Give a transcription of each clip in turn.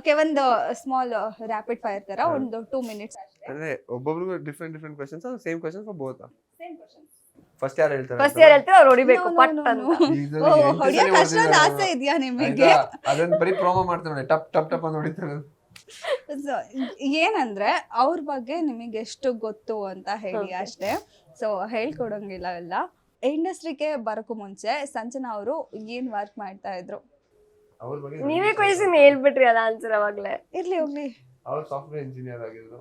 Okay ಒಂದು small rapid fire ತರ ಒಂದು ಟೂ ಮಿನಿಟ್ಸ್ ಅಷ್ಟೇ. ಅಂದ್ರೆ ಒಬ್ಬೊಬ್ರಿಗೂ different different questions same questions for both first ಯಾರು ಹೇಳ್ತಾರೆ ಫಸ್ಟ್ ಇಯರ್ ಹೇಳ್ತಾರೆ ಅವ್ರು ಹೊಡಿಬೇಕು ಪಟ್ ಅನ್ನು ಓ ಹೊಡಿಯಕ್ಕೆ ಅಷ್ಟೊಂದು ಆಸೆ. ಇದೆಯಾ ನಿಮಗೆ? ಅದನ್ನ ಬರೀ ಪ್ರೋಮೋ ಮಾಡ್ತಾರೆ ಟಪ್ ಟಪ್ ಟಪ್ ಅಂತ ಹೊಡಿತಾರೆ. So, ಏನಂದ್ರೆ ಅವ್ರ ಬಗ್ಗೆ ನಿಮಗೆ ಎಷ್ಟು ಗೊತ್ತು ಅಂತ ಹೇಳಿ. ಅಷ್ಟೇ. ಸೊ ಹೇಳ್ಕೊಡಂಗಿಲ್ಲ ಎಲ್ಲ. ಇಂಡಸ್ಟ್ರಿಗೆ ಬರೋಕ್ಕೂ ಮುಂಚೆ ಸಂಜನಾ ಅವರು ಏನ್ ವರ್ಕ್ ಮಾಡ್ತಾ ಇದ್ರು? ಅವ್ರ ಬಗ್ಗೆ ನೀವೇ ಕ್ವೆಶನ್ ಹೇಳ್ಬಿಟ್ರಿ ಅದ ಆನ್ಸರ್ ಅವಾಗ್ಲೇ. ಇರ್ಲಿ ಹೋಗ್ಲಿ. ಅವ್ರು ಸಾಫ್ಟ್ವೇರ್ ಇಂಜಿನಿಯರ್ ಆಗಿದ್ರು.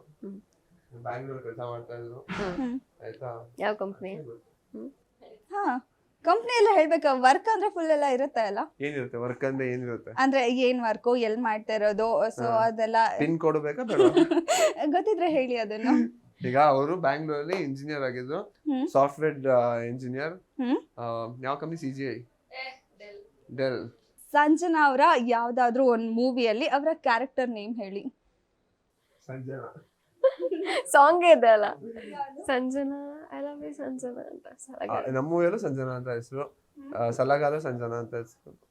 ಬ್ಯಾಂಗ್ಳೂರ್ ಕೆಲಸ ಮಾಡ್ತಾ ಇದ್ರು. ಆಯ್ತಾ? ಯಾವ ಕಂಪ್ನಿ ಹಾ ಕಂಪ್ನಿ ಎಲ್ಲ ಹೇಳ್ಬೇಕು? ವರ್ಕ್ ಅಂದ್ರೆ ಫುಲ್ ಎಲ್ಲ ಇರುತ್ತೆ ಅಲ್ಲ ಏನಿರುತ್ತೆ? ವರ್ಕ್ ಅಂದ್ರೆ ಏನಿರುತ್ತೆ? ಅಂದ್ರೆ ಏನ್ ವರ್ಕ್ ಎಲ್ ಮಾಡ್ತಾ ಇರೋದು? ಸೊ. ಅದೆಲ್ಲ ಪಿನ್ ಕೊಡಬೇಕಾ ಬೇಡ? ಗೊತ್ತಿದ್ರೆ ಹೇಳಿ ಅದನ್ನು. ಈಗ ಅವರು ಬ್ಯಾಂಗ್ಳೂರಲ್ಲಿ ಇಂಜಿನಿಯರ್ ಆಗಿದ್ರು. Software engineer. ಯಾವ company CGI G I Dell Sanjana ಅವರ ಯಾವ್ದಾದ್ರು ಒಂದ್ ಮೂವಿಯಲ್ಲಿ ಅವರ ಕ್ಯಾರೆಕ್ಟರ್ ನೇಮ್ ಹೇಳಿ. ಸಂಜನಾ. ಸಾಂಗ್ ಇದೆ ಅಲ್ಲ? Sanjana I love you Sanjana ಅಂತ ಸಲಗ. ನಮ್ಮ ಮೂವಿಯಲ್ಲ ಸಂಜನಾ ಅಂತ ಹೆಸರು. ಸಲಗಾಲ ಸಂಜನಾ ಅಂತ ಹೆಸರು.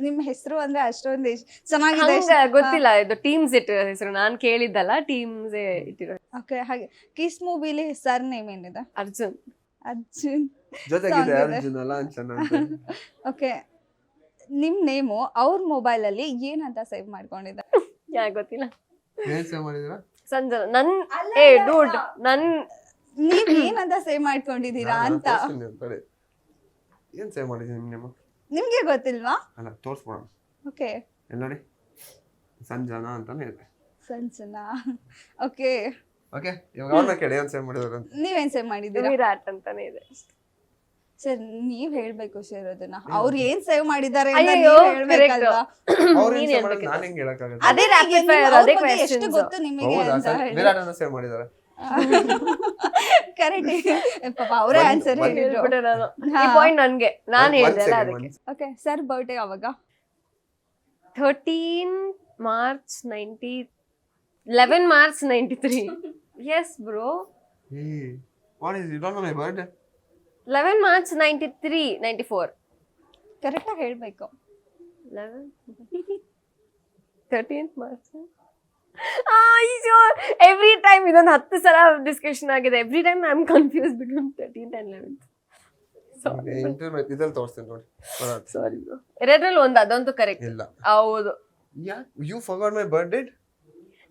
ನಿಮ್ ಹೆಸರು ಅಂದ್ರೆ ಅಷ್ಟೊಂದು ಇಷ್ಟ- ಚೆನ್ನಾಗಿದೆ ಹಂಗ ಗೊತ್ತಿಲ್ಲ ಇದು ಟೀಮ್ಸ್ ಇಟ್ಟಿರೋ ಹೆಸರು. ನಾನ್ ಕೇಳಿದ್ದಲ್ಲ ಟೀಮ್ಸ್ ಇಟ್ಟಿರೋ ಓಕೆ ಹಾಗೆ. ಕಿಸ್ ಮೂವಿಲಿ ಸರ್ ನೇಮ್ ಏನಿದೆ? ಅರ್ಜುನ್. ಅರ್ಜುನ್. ಜೊತೆಗಿದೆ Song ಇದೆ. ಅರ್ಜುನ್ ಅಲ್ಲ ಅಂಚನ ಅಂತ. ಓಕೆ ನಿಮ್ ನೇಮು ಅವ್ರ ಮೊಬೈಲ್ ಅಲ್ಲಿ ಏನಂತ ಸೇವ್ ಮಾಡ್ಕೊಂಡಿದ್ದ ಯಾಕೆ ಗೊತ್ತಿಲ್ಲ. ಏನ್ ಸೇವ್ ಮಾಡಿದೀರಾ ಸಂಜನಾ ನನ್ ಏ ಡೂಡ್ ನನ್ ನೀವ್ ಏನಂತ ಸೇವ್ ಮಾಡ್ಕೊಂಡಿದ್ದೀರಾ ಅಂತ? ತಡಿ. ಏನ್ ಸೇವ್ ಮಾಡಿದೀನಿ ನಿಮ್ಮ? ನಿಮ್ಗೆ ಗೊತ್ತಿಲ್ವಾ? ಅಲ್ಲ ತೋರ್ಸ್ಬೋಣ ಓಕೆ ಎಲ್ಲ ನೋಡಿ? ಸಂಜನಾ ಅಂತಾನೆ ಇದೆ. ಸಂಜನಾ. ಓಕೆ ಓಕೆ ಇವಾಗ ಅವ್ರನ್ನ ಕೇಳಿ ಏನ್ ಸೇವ್ ಮಾಡಿದ್ರು ಅಂತ. ನೀವೇನ್ ಸೇವ್ ಮಾಡಿದೀರಾ ವಿರಾಟ್ ಅಂತಾನೆ ಇದೆ. ಸರ್ ನೀವ್ ಹೇಳ್ಬೇಕು ಸರ್ ಅದನ್ನ. ಅವ್ರು ಏನ್ ಸೇವ್ ಮಾಡಿದ್ದಾರೆ ಅಂತ ಅಯ್ಯಯ್ಯೋ, ನೀವ್ ಹೇಳ್ಬೇಕಲ್ವಾ? ಅವ್ರು ನೀನ್ ಏನ್ ಸೇವ್ ಹೇಳ್ಬೇಕಿತ್ತು. ಮಾಡಿದ್ರು ನಾನು ಹೆಂಗ್ ಹೇಳಕ್ಕಾಗತ್ತೆ? ಅದೇ ನಿಮ್ಗೆ rapid fire, ನಿಮ್ಮ- ಅವ್ರ ಅದೇ ಬಗ್ಗೆ ಎಷ್ಟು questions. ಗೊತ್ತು ನಿಮಗೆ ಹೌದಾ ಅಂತ ಸರ್? ಹೇಳಿ. ವಿರಾಟ್ ಸೇವ್ ಮಾಡಿದ್ದಾರೆ. ಕರೆಕ್ಟ್ ಪಾಪ ಅವರೇ ಒಂದ್- ಆನ್ಸರ್ ಒಂದ್ ಹೇಳಿದ್ರು. ಹೇಳ್ಬಿಟ್ಟೆ ನಾನು. ಹಾ. ಈ ಪಾಯಿಂಟ್ ನನ್ಗೆ. ನಾನ್ ಒಂದ್ ಹೇಳ್ದೆ ಅಲ್ಲ second, ಅದಕ್ಕೆ. ಓಕೆ ಸರ್ ಬರ್ಡೇ ಅವಾಗ thirteen March ninety eleven March ninety three yes bro Hey, what is you don't know my birthday? Eleven March ninety three ninety four correct ಆಗಿ ಹೇಳ್ಬೇಕು eleven thirteenth March every time ಇದೊಂದು ಹತ್ತು ಸಲ discussion ಆಗಿದೆ. Every time I am confuse between thirteenth and eleventh internet ಇದಲ್ಲಿ ತೋರಿಸ್ತೀನಿ ನೋಡಿ. Sorry ಎರಡರಲ್ಲಿ ಒಂದು ಅದಂತೂ ಕರೆಕ್ಟ್ ಇಲ್ಲ. ಹೌದು. Yeah you forgot my birthday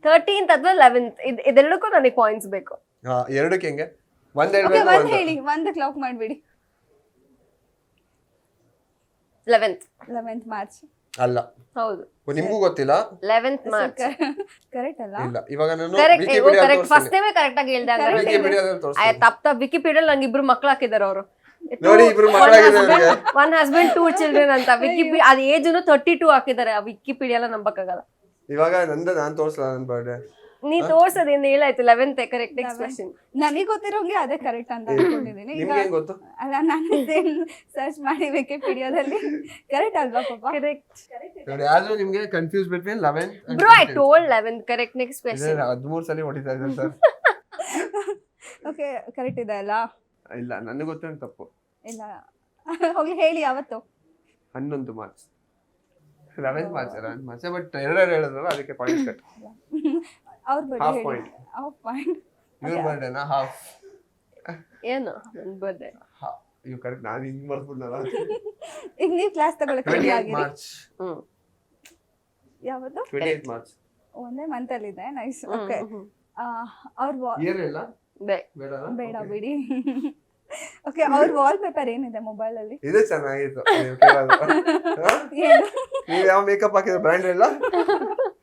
thirteenth ಅಥವಾ ಲೆವೆಂತ್ ಇದೆಲ್ಲಕ್ಕೂ ಇದೆರಡಕ್ಕೂ ನನಗೆ ಪಾಯಿಂಟ್ಸ್ ಬೇಕು. ಹಾ ಎರಡಕ್ಕೆ ಹೆಂಗೆ? ಒಂದ್ ಹೇಳಿ ಒಂದ್ ಕ್ಲಾಕ್ ಮಾಡ್ಬಿಡಿ. ಲೆವೆಂತ್ ಲೆವೆಂತ್ ಮಾರ್ಚ್ ಅಲ್ಲ. ಹೌದು. ನಿಮಗೂ ಗೊತ್ತಿಲ್ಲ? ಲೆವೆಂತ್ ಮಾರ್ಚ್ ಕರೆಕ್ಟ್ ಅಲ್ಲ? ಇಲ್ಲ ಇವಾಗ ನಾನು correct Wikipedia correct first time correct ಆಗಿ ಹೇಳ್ದೆ. ವಿಕಿಪೀಡಿಯಾದಲ್ಲಿ ಆಯ್ತು ತೋರಿಸ್ತೀನಿ. ತಪ್ಪ ತಪ್ಪ. ವಿಕಿಪೀಡಿಯಲ್ ನಂಗೆ ಇಬ್ರು ಮಕ್ಳು ಹಾಕಿದಾರೆ ಅವರು. ನೋಡಿ ಇಬ್ರು ಮಕ್ಕಳಾಗಿದ್ದಾರೆ. ಒನ್ ಹಸ್ಬೆಂಡ್ ಟೂ ಚಿಲ್ಡ್ರನ್ ಅಂತ. ವಿಕಿಪೀಡಿಯಾ ಅದು ಏಜ್ ತರ್ಟಿ ಟೂ ಹಾಕಿದ್ದಾರೆ ಆ ವಿಕಿಪೀಡಿಯಾ ಎಲ್ಲ ನಂಬಕ್ಕಾಗಲ್ಲ. ಇವಾಗ ನಂದ ನಾನು ತೋರಿಸಲ್ಲ ನನ್ನ ಬರ್ಡೇ ನೀ ತೋರ್ಸೋದಿಂದ ಹೇಳಾಯ್ತು ಲೆವೆಂತ್ ಕರೆಕ್ಟ್ ಎಕ್ಸ್ಪ್ರೆಷನ್ ನನಗೆ ಗೊತ್ತಿರೋಂಗೆ ಅದೇ ಕರೆಕ್ಟ್ ಅಂತ ಅನ್ಕೊಂಡಿದ್ದೀನಿ ಈಗ ನಿಮ್ಗೆ ಹೆಂಗ್ ಗೊತ್ತು? ಅಲ್ಲ ನಾನು ಸರ್ಚ್ ಮಾಡಿ ವಿಕಿಪೀಡಿಯಾದಲ್ಲಿ ಕರೆಕ್ಟ್ ಅಲ್ವಾ ಪಾಪ? ಕರೆಕ್ಟ್ ನೋಡಿ ಆದ್ರೂ ನಿಮಗೆ confuse between eleven bro I told eleventh correct next question ಹದಿಮೂರು ಸಲ ಹೊಡಿತಾ ಇದ್ದಾರೆ ಸರ್. ಓಕೆ ಕರೆಕ್ಟ್ ಇದೆ ಅಲ್ಲ? ಇಲ್ಲ ನನಗೆ ಗೊತ್ತಿರೋ ತಪ್ಪು. ಇಲ್ಲ. ಹೋಗ್ಲಿ ಹೇಳಿ ಯಾವತ್ತು? ಹನ್ನೊಂದು March. Eleventh March eleventh March. But ಎರಡೆರಡು ಹೇಳಿದ್ರಲ್ಲ ಅದಕ್ಕೆ ಪಾಯಿಂಟ್ ಕಟ್ ಅವ್ರ ಬಗ್ಗೆ Half ಹೇಳಿ. point. ಹಾಫ್ ಪಾಯಿಂಟ್ ಇವ್ರ ಬರ್ಡೇನಾ ಹಾಫ್ ಏನು? ನನ್ ಬರ್ಡೇ ಇವ್ ಕರೆಕ್ಟ್ ನಾನು ಹಿಂಗ್ ಮರ್ತ್ಬಿಡ್ನಲ್ಲ? ಈಗ ನೀವು ಕ್ಲಾಸ್ ತಗೊಳಕ್ ಟ್ವೆಂಟಿ ready ಏಟ್ ಆಗಿರಿ. March hmm. ಯಾವತ್ತು ಟ್ವೆಂಟಿ ಏಟ್ ಮಾರ್ಚ್ ಒಂದೇ ಮಂತ್ ಅಲ್ಲಿ ಇದೆ. Nice okay. ಅವ್ರ ಇಯರ್ ಇಲ್ಲ? ಬೇ ಬೇಡ ಬೇಡ ಬಿಡಿ. ಓಕೆ ಅವ್ರ ವಾಲ್ ಪೇಪರ್ ಏನಿದೆ ಮೊಬೈಲ್ ಅಲ್ಲಿ? ಇದು ಚೆನ್ನಾಗಿತ್ತು. ನೀವು ಕೇಳೋದು. ಹಾ? ಏನು? ನೀವು ಯಾವ ಮೇಕಪ್ ಹಾಕಿದ್ರೆ ಬ್ರ್ಯಾಂಡ್ ಇಲ್ಲ?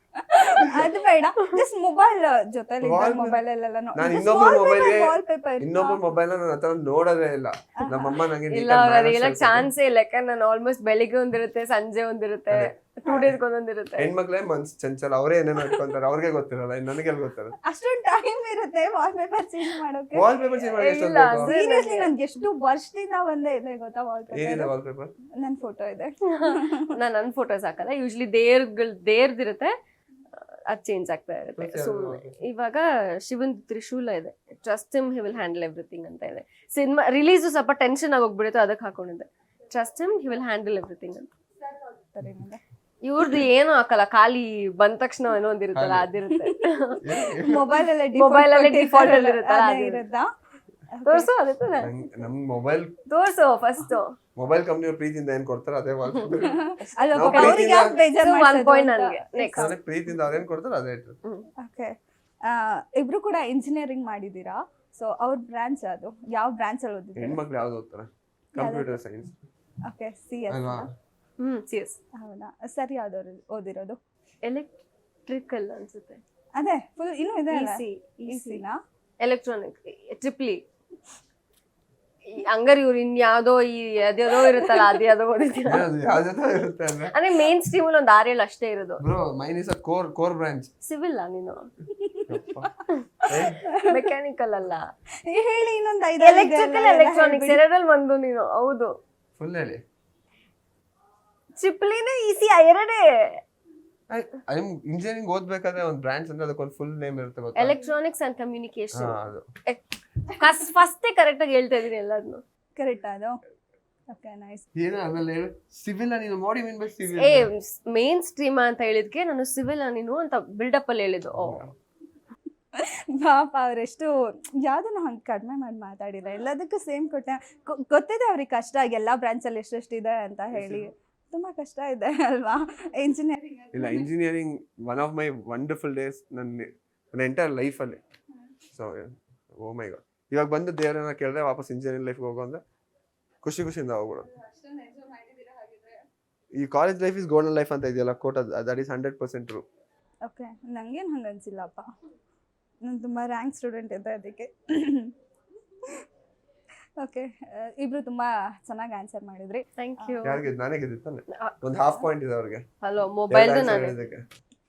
ಅದು ಬೇಡ. ಜಸ್ಟ್ ಮೊಬೈಲ್ ಜೊತೆಲಿ ಮೊಬೈಲ್ ಅಲ್ಲೆಲ್ಲ ನಾನು ಇನ್ನೊಬ್ಬರ ಮೊಬೈಲ್ ಗೆ- ವಾಲ್ ಇನ್ನೊಬ್ಬ ಮೊಬೈಲ್ ನಾನು ಹತ್ರ ನೋಡೋದೇ ಇಲ್ಲ. ನಮ್ಮಮ್ಮ ನಂಗೆ ಇಲ್ಲ ಇಲ್ಲ ಚಾನ್ಸ್ ಇಲ್ಲ. ಯಾಕಂದ್ರೆ ನಾನು ಆಲ್ಮೋಸ್ಟ್ ಬೆಳಿಗ್ಗೆ ಒಂದಿರುತ್ತೆ ಸಂಜೆ ಒಂದಿರುತ್ತೆ ಟೂ ಡೇಸ್ ಒಂದೊಂದಿರುತ್ತೆ. ಹೆಣ್ಮಕ್ಳೇ ಮನ್ಸ್ ಚಂಚಲ ಅವರೇ ಏನೇನು ಇಟ್ಕೊಂತಾರೆ ಅವ್ರಿಗೆ ಗೊತ್ತಿರಲ್ಲ ಇನ್ನು ನನಗೆ ಗೊತ್ತಿರಲ್ಲ. ಅಷ್ಟೊಂದು ಟೈಮ್ ಇರುತ್ತೆ ವಾಲ್ ಪೇಪರ್ ಚೇಂಜ್ ಮಾಡೋಕೆ ವಾಲ್ ಪೇಪರ್ ಚೇಂಜ್ ಮಾಡಿ ಇಲ್ಲ, ಸೀರಿಯಸ್ಲಿ ನನ್ಗೆ ಎಷ್ಟು ವರ್ಷದಿಂದ ಒಂದೇ ಇದೆ ಗೊತ್ತಾ ವಾಲ್ ಏನಿದೆ ಪೇಪರ್ ವಾಲ್ ಪೇಪರ್ ನನ್ ಫೋಟೋ ಇದೆ. ನಾನು ನನ್ನ ಫೋಟೋಸ್ ಹಾಕಲ್ಲ ಯೂಶ್ಲಿ ದೇರ್ಗಳು ದೇರ್ದಿರುತ್ತೆ ಅದು ಚೇಂಜ್ ಆಗ್ತಾ ಇರುತ್ತೆ. ಸೊ ಇವಾಗ ಶಿವನ್ ತ್ರಿಶೂಲ ಇದೆ. Trust him he will handle everything ಅಂತ ಇದೆ. ಸಿನಿಮಾ ರಿಲೀಸು ಸ್ವಲ್ಪ ಟೆನ್ಷನ್ ಆಗಿ ಹೋಗ್ಬಿಡುತ್ತೆ ಅದಕ್ಕೆ ಹಾಕೊಂಡಿದ್ದೆ. Trust him he will handle everything ಅಂತ. ಇವ್ರದ್ದು ಏನು ಹಾಕಲ್ಲ ಖಾಲಿ ಬಂದ ತಕ್ಷಣ ಏನೋ ಒಂದಿರುತ್ತಲ್ಲ ಅದಿರುತ್ತೆ ಮೊಬೈಲ್ ಅಲ್ಲೇ Mobile ಅಲ್ಲೇ ಡಿಫಾಲ್ಟ್ ಅಲ್ಲಿ ಇರುತ್ತಲ್ಲ, ತೋರ್ಸು ಅದಿರ್ತದೆ ನಮ್ ಮೊಬೈಲ್ ತೋರ್ಸು ಫಸ್ಟ್ ಮೊಬೈಲ್ ಕಂಪ್ನಿಯವ್ರು ಪ್ರೀತಿಯಿಂದ ಏನ್ ಕೊಡ್ತಾರ ಅದೇ ಮಾಡ್ತಾರೆ ಪ್ರೀತಿಯಿಂದ ಅವ್ರೇನ್ ಕೊಡ್ತಾರೆ ಅದೇ ಓಕೆ ಇಬ್ರು ಕೂಡ ಇಂಜಿನಿಯರಿಂಗ್ ಮಾಡಿದೀರಾ ಸೊ ಅವ್ರ ಬ್ರಾಂಚ್ ಅದು. ಯಾವ ಬ್ರಾಂಚ್ ಅಲ್ಲಿ ಓದಿದ್ರು ಹೆಣ್ಮಕ್ಳು ಯಾವ್ದು ಓದ್ತಾರೆ? Computer science okay C S hmm CS ಹೌದಾ? ಸರಿ ಯಾವ್ದು ಓದಿರೋದು? ಎಲೆಕ್ಟ್ರಿಕಲ್ ಅನ್ಸುತ್ತೆ. ಅದೇ ಫುಲ್ ಇನ್ನೂ ಇದೆ ಇಸಿನಾ ಎಲೆಕ್ಟ್ರಾನಿಕ್ ಟ್ರಿಪ್ಲಿ ಹಂಗಾರೆ ಇವ್ರು ಇನ್ಯಾವುದೋ ಈ ಅದ್ಯಾವುದೋ ಇರುತ್ತಲ್ಲ ಅದೇ ಯಾವುದೋ ಯಾವ್ದೋ ಇರುತ್ತೆ ಅಂದ್ರೆ. ಅಂದ್ರೆ ಮೇನ್ ಸ್ಟ್ರೀಮ್ ಅಲ್ಲಿ ಒಂದು ಆರೇಳು ಅಷ್ಟೇ ಇರೋದು. Bro main is a core core branch civil ನೀನು? ಮೆಕ್ಯಾನಿಕಲ್ ಅಲ್ಲ. ಹೇಳಿ ಇನ್ನೊಂದು ಐದು ಎಲೆಕ್ಟ್ರಿಕಲ್ ಎಲೆಕ್ಟ್ರಾನಿಕ್ಸ್ ಎರಡರಲ್ಲಿ ಒಂದು ನೀನು ಹೌದು. ಫುಲ್ ಹೇಳಿ. ಚಿಪ್ಲಿನೇ ಈಸಿ ಎರಡೇ? ಇಂಜಿನಿಯರಿಂಗ್ ಓದ್ಬೇಕಾದ್ರೆ ಒಂದು ಬ್ರಾಂಚ್ ಅಂದ್ರೆ ಅದಕ್ಕೊಂದು ಫುಲ್ ನೇಮ್ ಇರುತ್ತೆ ಗೊತ್ತಾ? ಎಲೆಕ್ಟ್ರಾನಿಕ್ಸ್ ಅಂಡ್ ಕಮ್ಯುನಿಕೇಶನ್ ಅದು ಫಸ್ಟೇ ಕರೆಕ್ಟ್ ಆಗಿ ಹೇಳ್ತಾ ಇದೀನಿ ಎಲ್ಲಾದ್ನು ಕರೆಕ್ಟ್ ಅದು ಓಕೆ ನೈಸ್ ಏನೋ ಅದ್ರಲ್ಲಿ ಹೇಳು. ಸಿವಿಲ್ ನೀನು? ಮಾಡಿ mean by civil a main stream ಅಂತ ಹೇಳಿದ್ಕೆ ನಾನು ಸಿವಿಲ್ ನೀನು ಅಂತ ಬಿಲ್ಡಪ್ ಅಲ್ಲಿ ಹೇಳಿದ್ದು. ಓ. ಪಾಪ ಅವರೆಷ್ಟು ಯಾವುದನ್ನು ಹಂಗೆ ಕಡಿಮೆ ಮಾಡಿ ಮಾತಾಡಿಲ್ಲ. ಎಲ್ಲದಕ್ಕೂ ಸೇಮ್ ಕೊಟ್ಟೆ. ಗೊತ್ತಿದೆ ಅವ್ರಿಗೆ ಕಷ್ಟ. ಎಲ್ಲ ಬ್ರಾಂಚಲ್ಲಿ ಎಷ್ಟೆಷ್ಟು ಇದೆ ಅಂತ ಹೇಳಿ. ತುಂಬಾ ಕಷ್ಟ ಇದೆ ಅಲ್ವಾ? ಇಂಜಿನಿಯರಿಂಗ್ ಇಲ್ಲ engineering one of my wonderful days ನನ್ನ ನನ್ನ ಎಂಟೈರ್ ಲೈಫಲ್ಲಿ ಸೊ ಓ ಮೈ ಗಾಡ್ ಇವಾಗ ಬಂದು ದೇವರನ್ನ ಕೇಳಿದ್ರೆ ವಾಪಸ್ ಇಂಜಿನಿಯರಿಂಗ್ ಲೈಫ್ಗೆ ಹೋಗೋ ಅಂದ್ರೆ ಖುಷಿ ಖುಷಿಯಿಂದ ಹೋಗ್ಬಿಡೋದು. ಈ college life is golden life ಅಂತ ಇದೆಯಲ್ಲ quote that is hundred percent true okay ನನಗೇನು ಹಂಗೆ ಅನಿಸಿಲ್ಲಪ್ಪ ನಾನು ತುಂಬ ರ್ಯಾಂಕ್ ಸ್ಟೂಡೆಂಟ್ ಇದ್ದೆ ಅದಕ್ಕೆ. ಓಕೆ ಇಬ್ರು ತುಂಬಾ ಚೆನ್ನಾಗಿ ಆನ್ಸರ್ ಮಾಡಿದ್ರಿ. ಥ್ಯಾಂಕ್ ಯು ಯಾರಿಗೆ ನನಗೆ. ಒಂದು ಹಾಫ್ ಪಾಯಿಂಟ್ ಇದೆ ಅವ್ರಿಗೆ. ಹಲೋ ಮೊಬೈಲ್ ನಾನು.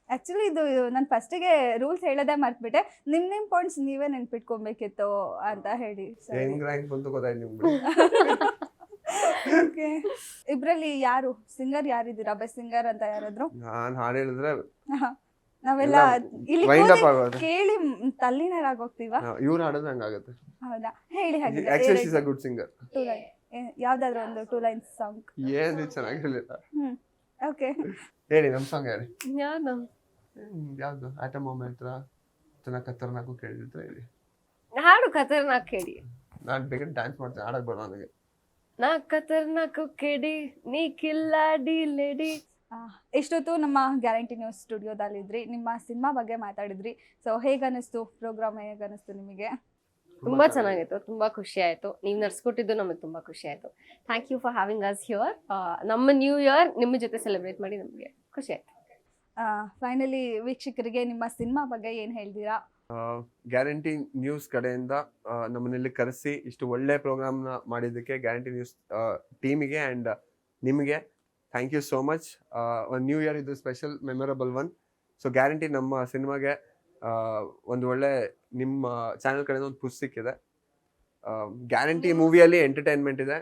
ಆ್ಯಕ್ಚುಲಿ ಇದು ನಾನು ಫಸ್ಟಿಗೆ ರೂಲ್ಸ್ ಹೇಳೋದೇ ಮರ್ತ್ಬಿಟ್ಟೆ. ನಿಮ್ಮ ನಿಮ್ಮ ಪಾಯಿಂಟ್ಸ್ ನೀವೇ ನೆನ್ಪಿಟ್ಕೊಬೇಕಿತ್ತು ಅಂತ ಹೇಳಿ ಹೆಂಗ್ ರ್ಯಾಂಕ್ ಬಂತು ಗೊತ್ತಾಯ್ತು ನಿಮ್ಗೆ? ಓಕೆ ಇಬ್ರಲ್ಲಿ ಯಾರು? ಸಿಂಗರ್ ಯಾರಿದ್ದೀರಾ? ಬೆಸ್ಟ್ ಸಿಂಗರ್ ಅಂತ ಯಾರಾದ್ರು? ನಾನು ಹಾಡು ಹೇಳಿದ್ರೆ ನಾವೆಲ್ಲ ಇಲ್ಲಿ ವೈಂಡ್ ಅಪ್ ಕೂತಿ ಆಗೋದು. ಕೇಳಿ ತಲ್ಲಿನರಾಗೋಗ್ತೀವ? ಇವ್ರು ಹಾಡಿದ್ರೆ ಹಂಗಾಗುತ್ತೆ. ಹೌದಾ? ಹೇಳಿ ಆಕ್ಚುಲಿ ಹಾಗೆ a good singer two line ಯಾವ್ದಾದ್ರು ಒಂದು ಟೂ ಲೈನ್ಸ್ ಸಾಂಗ್ ಏನ್ ಚೆನ್ನಾಗಿರ್ಲಿಲ್ಲ ಹ್ಮ್. ಓಕೆ ಹೇಳಿ ನಮ್ ಸಾಂಗ್ ಹೇಳಿ. ಯಾವ್ದು? ಯಾವುದು? ಆಟಮ್ ಮೊಮೆಂಟ್ ಚೆನ್ನಾಗಿ ಕತ್ತರ್ನಾಕು ಕೇಳಿದ್ರೆ ಹೇಳಿ. ಹಾಡು ಖತರ್ನಾಕ್ ಕೇಳಿ. ನಾನು ಬೇಕಾದ್ರೆ ಡ್ಯಾನ್ಸ್ ಮಾಡ್ತೀನಿ ಆಡಕ್ ಬರೋ ನನಗೆ. ನಾ ಖತರ್ನಾಕು ಕೇಳಿ ನೀ ಕಿಲ್ಲಾಡಿ ಲೇಡಿ. ಇಷ್ಟೊತ್ತು ನಮ್ಮ ಗ್ಯಾರಂಟಿ ನ್ಯೂಸ್ ಸ್ಟುಡಿಯೋದಲ್ಲಿದ್ರಿ ನಿಮ್ಮ ಸಿನಿಮಾ ಬಗ್ಗೆ ಮಾತಾಡಿದ್ರಿ. ಸೊ ಹೇಗನ್ನಿಸ್ತು ಪ್ರೋಗ್ರಾಮ್ ಹೇಗನ್ನಿಸ್ತು ನಿಮಗೆ? ತುಂಬಾ ಚೆನ್ನಾಗಿತ್ತು. ತುಂಬಾ ಖುಷಿ ಆಯ್ತು. ನೀವು ನಡ್ಸ್ಕೊಟ್ಟಿದ್ದು ನಮಗೆ ತುಂಬಾ ಖುಷಿ ಆಯ್ತು. Thank you for having us here ನಮ್ಮ ನ್ಯೂ ಇಯರ್ ನಿಮ್ಮ ಜೊತೆ ಸೆಲೆಬ್ರೇಟ್ ಮಾಡಿ ನಮಗೆ ಖುಷಿ ಆಯ್ತು. ಫೈನಲಿ ವೀಕ್ಷಕರಿಗೆ ನಿಮ್ಮ ಸಿನಿಮಾ ಬಗ್ಗೆ ಏನು ಹೇಳ್ತೀರಾ? ಗ್ಯಾರಂಟಿ ನ್ಯೂಸ್ ಕಡೆಯಿಂದ ನಮ್ಮನೆಯಲ್ಲಿ ನಮ್ಮನ್ನೆಲ್ಲಿ ಕರೆಸಿ ಇಷ್ಟು ಒಳ್ಳೆ ಪ್ರೋಗ್ರಾಮ್ನ ಮಾಡಿದ್ದಕ್ಕೆ ಗ್ಯಾರಂಟಿ ನ್ಯೂಸ್ ಟೀಮಿಗೆ ಆ್ಯಂಡ್ ನಿಮಗೆ. ಥ್ಯಾಂಕ್ ಯು ಸೋ ಮಚ್ ಒಂದು ನ್ಯೂ ಇಯರ್ ಇದು special memorable one so guarantee ನಮ್ಮ ಸಿನಿಮಾಗೆ ಒಂದು ಒಳ್ಳೆ ನಿಮ್ಮ ಚಾನೆಲ್ ಕಡೆಯಿಂದ ಒಂದು ಪುಷ್ ಸಿಕ್ಕಿದೆ. ಗ್ಯಾರಂಟಿ ಮೂವಿಯಲ್ಲಿ ಎಂಟರ್ಟೈನ್ಮೆಂಟ್ ಇದೆ.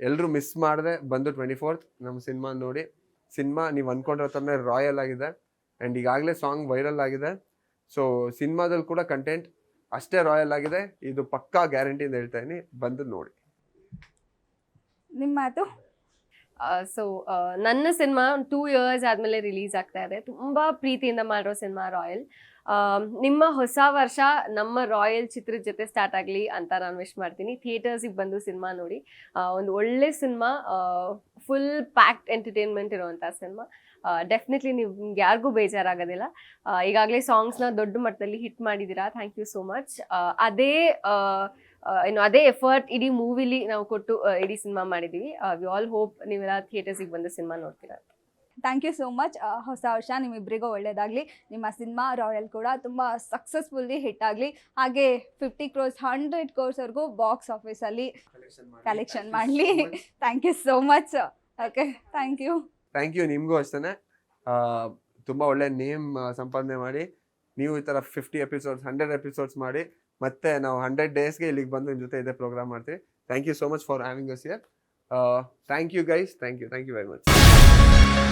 ಎಲ್ಲರೂ ಮಿಸ್ ಮಾಡಿದೆ ಬಂದು ಟ್ವೆಂಟಿ ಫೋರ್ತ್ ನಮ್ಮ ಸಿನಿಮಾ ನೋಡಿ. ಸಿನಿಮಾ ನೀವು ಅಂದ್ಕೊಂಡಿರೋ ಥರನೇ ರಾಯಲ್ ಆಗಿದೆ. ಆ್ಯಂಡ್ ಈಗಾಗಲೇ ಸಾಂಗ್ ವೈರಲ್ ಆಗಿದೆ. ಸೊ ಸಿನಿಮಾದಲ್ಲಿ ಕೂಡ ಕಂಟೆಂಟ್ ಅಷ್ಟೇ ರಾಯಲ್ ಆಗಿದೆ. ಇದು ಪಕ್ಕಾ ಗ್ಯಾರಂಟಿ ಅಂತ ಹೇಳ್ತಾ ಇದೀನಿ. ಬಂದು ನೋಡಿ. ನಿಮ್ಮ ಮಾತು? ಸೊ ನನ್ನ ಸಿನಿಮಾ ಟೂ ಇಯರ್ಸ್ ಆದಮೇಲೆ ರಿಲೀಸ್ ಆಗ್ತಾ ಇದೆ. ತುಂಬ ಪ್ರೀತಿಯಿಂದ ಮಾಡಿರೋ ಸಿನಿಮಾ ರಾಯಲ್ ನಿಮ್ಮ ಹೊಸ ವರ್ಷ ನಮ್ಮ ರಾಯಲ್ ಚಿತ್ರದ ಜೊತೆ ಸ್ಟಾರ್ಟ್ ಆಗಲಿ ಅಂತ ನಾನು ವಿಶ್ ಮಾಡ್ತೀನಿ. ಥಿಯೇಟರ್ಸಿಗೆ ಬಂದು ಸಿನಿಮಾ ನೋಡಿ. ಒಂದು ಒಳ್ಳೆ ಸಿನಿಮಾ ಫುಲ್ ಪ್ಯಾಕ್ಡ್ ಎಂಟರ್ಟೈನ್ಮೆಂಟ್ ಇರುವಂಥ ಸಿನಿಮಾ ಡೆಫಿನೆಟ್ಲಿ ನಿಮ್ಗೆ ಯಾರಿಗೂ ಬೇಜಾರಾಗೋದಿಲ್ಲ. ಈಗಾಗಲೇ ಸಾಂಗ್ಸ್ನ ದೊಡ್ಡ ಮಟ್ಟದಲ್ಲಿ ಹಿಟ್ ಮಾಡಿದ್ದೀರಾ ಥ್ಯಾಂಕ್ ಯು ಸೋ ಮಚ್ ಅದೇ ಏನು ಅದೇ ಎಫರ್ಟ್ ಇಡೀ ಮೂವಿಲಿ ನಾವು ಕೊಟ್ಟು ಇಡೀ ಸಿನಿಮಾ ಮಾಡಿದ್ದೀವಿ ವಿ ಆಲ್ ಹೋಪ್ ನೀವೆಲ್ಲ ಥಿಯೇಟರ್ಸಿಗೆ ಬಂದು ಸಿನಿಮಾ ನೋಡ್ತೀರಾ ಥ್ಯಾಂಕ್ ಯು ಸೋ ಮಚ್ ಹೊಸ ವರ್ಷ ನಿಮ್ಮಿಬ್ಬರಿಗೂ ಒಳ್ಳೆಯದಾಗಲಿ ನಿಮ್ಮ ಸಿನಿಮಾ ರಾಯಲ್ ಕೂಡ ತುಂಬ ಸಕ್ಸಸ್ಫುಲ್ಲಿ ಹಿಟ್ ಆಗಲಿ. ಹಾಗೆ ಫಿಫ್ಟಿ ಕ್ರೋರ್ಸ್ ಹಂಡ್ರೆಡ್ ಕ್ರೋರ್ಸ್ವರೆಗೂ ಬಾಕ್ಸ್ ಆಫೀಸಲ್ಲಿ ಕಲೆಕ್ಷನ್ ಮಾಡಲಿ. Thank you so much okay thank you thank you ನಿಮಗೂ ಅಷ್ಟೇ ತುಂಬ ಒಳ್ಳೆ ನೇಮ್ ಸಂಪಾದನೆ ಮಾಡಿ. ನೀವು ಈ ಥರ ಫಿಫ್ಟಿ ಎಪಿಸೋಡ್ಸ್ ಹಂಡ್ರೆಡ್ ಎಪಿಸೋಡ್ಸ್ ಮಾಡಿ. ಮತ್ತೆ ನಾವು ಹಂಡ್ರೆಡ್ ಡೇಸ್ಗೆ ಇಲ್ಲಿಗೆ ಬಂದು ನಿಮ್ಮ ಜೊತೆ ಇದೇ ಪ್ರೋಗ್ರಾಮ್ ಮಾಡ್ತೀವಿ. Thank you so much for having us year thank you guys thank you thank you very much